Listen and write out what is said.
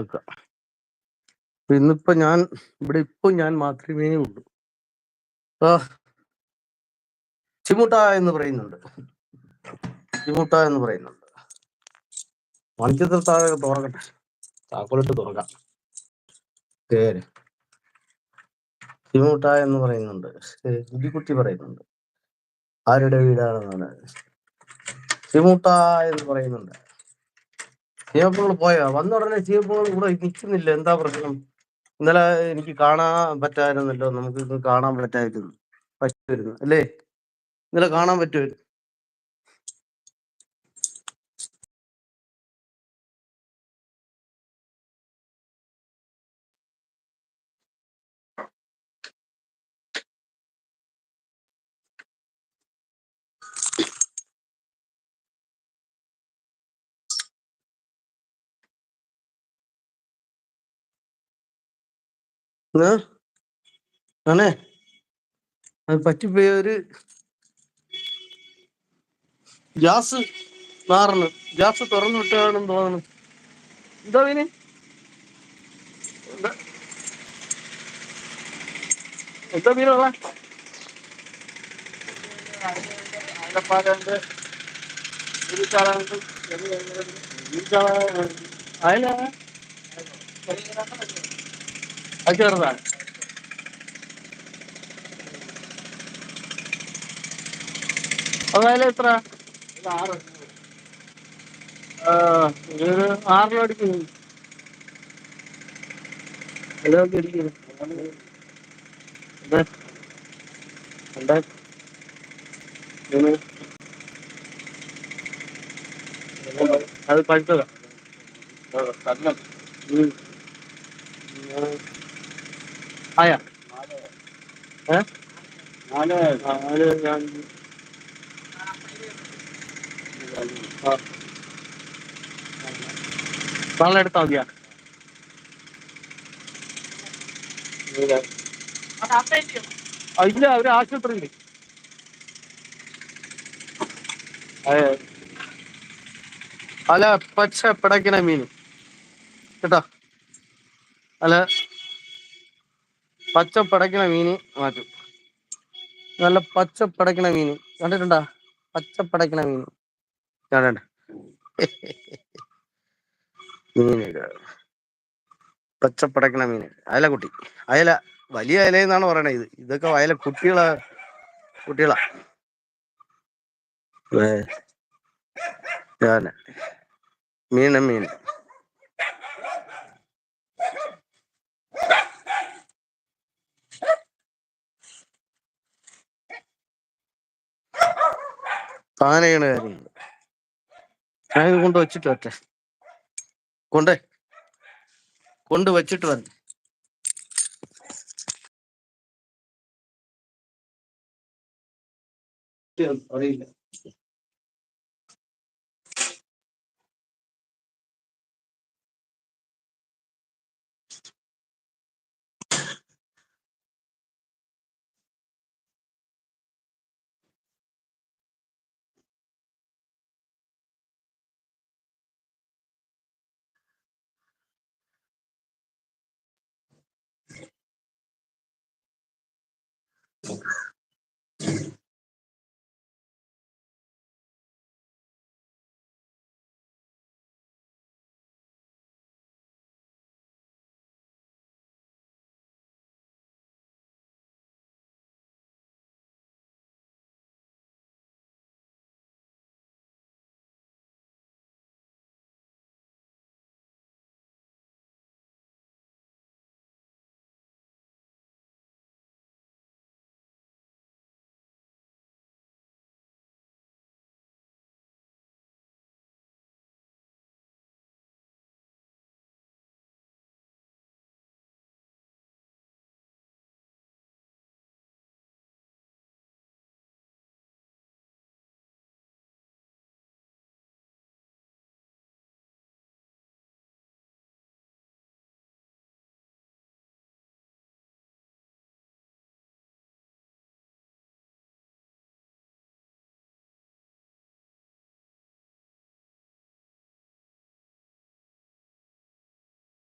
വെക്കാം. ഇന്നിപ്പോ ഞാൻ ഇവിടെ ഇപ്പൊ ഞാൻ മാത്രമേ ഉള്ളൂ. ചിമുട്ട എന്ന് പറയുന്നുണ്ട്. ചിമുട്ട എന്ന് പറയുന്നുണ്ട്. മണിച്ചിത്ര താഴെ തുറക്കട്ടെ. താക്കോലിട്ട് തുറക്കാം. പേര്. ചിമുട്ട എന്ന് പറയുന്നുണ്ട്. കുട്ടി പറയുന്നുണ്ട്. ആരുടെ വീടാണെന്നാണ്. ചിമുട്ട എന്ന് പറയുന്നുണ്ട്. ചീവപ്പുകൾ പോയോ? വന്ന ഉടനെ ചെയ്യപ്പോൾ കൂടെ നിൽക്കുന്നില്ല എന്താ പ്രശ്നം? ഇന്നലെ എനിക്ക് കാണാൻ പറ്റായിരുന്നല്ലോ. നമുക്ക് കാണാൻ പറ്റായിരുന്നു. പറ്റുമായിരുന്നു അല്ലേ? ഇന്നലെ കാണാൻ പറ്റുമായിരുന്നു. ഏ? ആണേ? അത് പറ്റിപ്പോയ ഒരു ഗ്യാസ് മാറണം ഗ്യാസ് തുറന്നു വിട്ടാണെന്ന് തോന്നുന്നു എന്താ പിന്നെ എന്താ? മീനുള്ള അയലപ്പാലുണ്ട് ഇരുചാളുണ്ട് അയല അത് ചെറുതാണ് അതായാലും എത്ര ഒരു ആറ് രൂപ അടിക്കുന്നു ഇതൊക്കെ അടിക്കുന്നു അത് പഴുത്തതാ ഉം. ആയാ. ഏ? നാല് നാല് ഞാൻ ആ. നാളെ എടുത്താൽ മതിയാ. ഇല്ല. ഒരു ആശുപത്രിയിൽ ഉണ്ട് അല്ല പച്ച പിടക്കണ മീൻ. കേട്ടോ? അല്ല പച്ച പടക്കണ മീന് മാറ്റും. നല്ല പച്ച പടക്കണ മീന് കണ്ടിട്ടുണ്ടാ? പച്ച പടക്കണ മീന് കണ്ടണ്ട മീനുകൾ പച്ച പടക്കണ മീന് അയല കുട്ടി. അയല. വലിയ അയല എന്നാണ് പറയണത് ഇത്. ഇതൊക്കെ അയല കുട്ടികളാ. കുട്ടികളാ. മീന മീന് താനെയാണ് കാര്യങ്ങൾ ഞാൻ കൊണ്ട് വെച്ചിട്ട് വരട്ടെ. കൊണ്ടേ. കൊണ്ട് വെച്ചിട്ട് വരട്ടെ. അറിയില്ല.